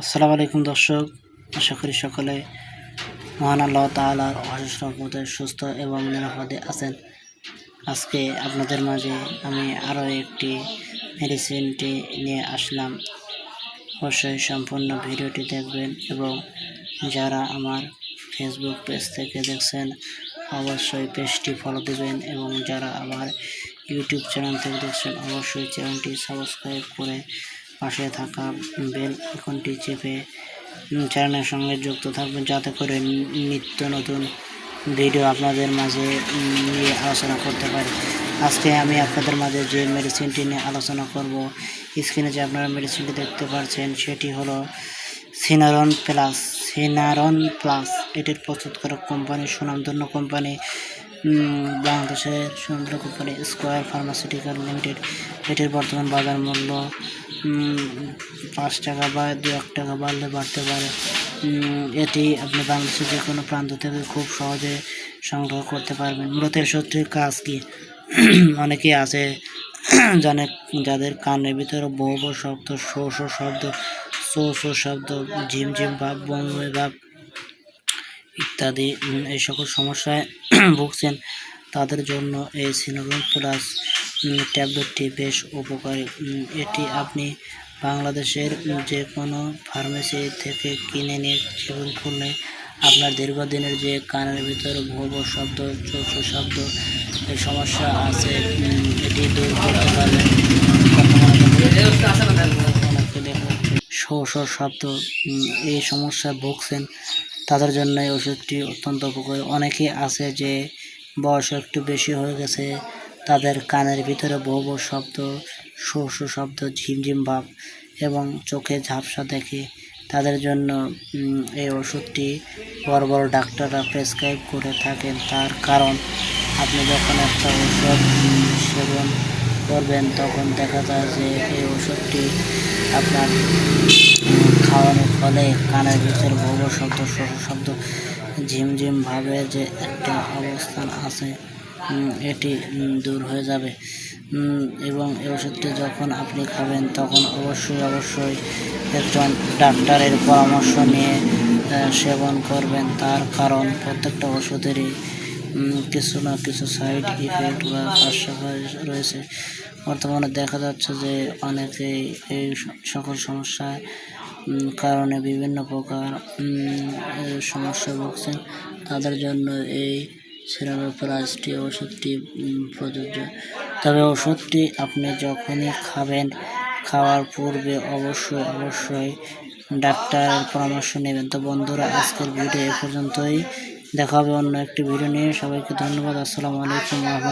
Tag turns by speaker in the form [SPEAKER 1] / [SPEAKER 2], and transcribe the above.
[SPEAKER 1] আসসালামু আলাইকুম দর্শক। আশা করি সকলে মহান আল্লাহ তাআলার অশেষ রহমতে সুস্থ এবং নিরাপদে আছেন। আজকে আপনাদের মাঝে আমি আরও একটি মেডিসিনটি নিয়ে আসলাম। অবশ্যই সম্পূর্ণ ভিডিওটি দেখবেন এবং যারা আমার ফেসবুক পেজ থেকে দেখছেন, অবশ্যই পেজটি ফলো দেবেন এবং যারা আমার ইউটিউব চ্যানেল থেকে দেখছেন, অবশ্যই চ্যানেলটি সাবস্ক্রাইব করে পাশে থাকা বেল আইকনটি চেপে চ্যানেলের সঙ্গে যুক্ত থাকবেন যাতে করে নিত্য নতুন ভিডিও আপনাদের মাঝে নিয়ে আলোচনা করতে পারি। আজকে আমি আপনাদের মাঝে যে মেডিসিনটি নিয়ে আলোচনা করব স্ক্রিনে যে আপনারা মেডিসিনটি দেখতে পাচ্ছেন সেটি হলো সিনারন প্লাস সিনারন প্লাস এটির প্রস্তুতকারক কোম্পানি সুনামধন্য কোম্পানি বাংলাদেশের সুনামধন্য কোম্পানি স্কোয়ার ফার্মাসিউটিক্যাল লিমিটেড। এটির বর্তমান বাজার মূল্য পাঁচ টাকা বা দু এক টাকা বাড়লে বাড়তে পারে। এটি আপনি বাংলাদেশের যে কোনো প্রান্ত থেকে খুব সহজে সংগ্রহ করতে পারবেন। মূলত সত্যি কাজ কি? অনেকেই আছে জানে, যাদের কানের ভিতরে বহু শব্দ, শো শো শব্দ, শো শো শব্দ, ঝিমঝিম ভাব, বমি ভাব ইত্যাদি এই সকল সমস্যায় ভুগছেন, তাদের জন্য এই সিনোরন প্লাস ট্যাবলেটটি বেশ উপকারী। এটি আপনি বাংলাদেশের যে কোনো ফার্মেসি থেকে কিনে নিয়ে সেবন করলে আপনার দীর্ঘদিনের যে কানের ভিতরে ভোব শব্দ, চোখ শব্দ এই সমস্যা আছে এটি দূর করতে পারবেন শব্দ এই সমস্যায় ভুগছেন তাদের জন্য এই ওষুধটি অত্যন্ত উপকারী। অনেকেই আছে যে বয়স একটু বেশি হয়ে গেছে, তাদের কানের ভিতরে বহু বহু শব্দ শো শো শব্দ, ঝিমঝিম ভাব এবং চোখে ঝাপসা দেখে। তাদের জন্য এই ওষুধটি বড় বড় ডাক্তাররা প্রেসক্রাইব করে থাকেন। তার কারণ, আপনি যখন একটা ওষুধ সেবন করবেন, তখন দেখা যায় যে এই ওষুধটি আপনার খাওয়ানোর ফলে কানের ভিতরে বহু শব্দ শোষ শব্দ, ঝিমঝিম ভাবে যে একটা অবস্থান আছে এটি দূর হয়ে যাবে। এবং এই ওষুধটি যখন আপনি খাবেন, তখন অবশ্যই অবশ্যই একজন ডাক্তারের পরামর্শ নিয়ে সেবন করবেন। তার কারণ প্রত্যেকটা ওষুধেরই কিছু না কিছু সাইড ইফেক্ট বা পার্শ্ব রয়েছে। বর্তমানে দেখা যাচ্ছে যে অনেকেই এই সকল সমস্যায় উম, কারণে বিভিন্ন প্রকার সমস্যা ভুগছেন। তাদের জন্য এই সিরাপোপ্লাসটি ওষুধটি প্রযোজ্য। তবে ওষুধটি আপনি যখনই খাবেন খাওয়ার পূর্বে অবশ্যই অবশ্যই ডাক্তারের পরামর্শ নেবেন। তো বন্ধুরা আজকের ভিডিও এ পর্যন্তই। দেখা হবে অন্য একটি ভিডিও নিয়ে। সবাইকে ধন্যবাদ। আসসালামু আলাইকুম রহমতুল্লাহ।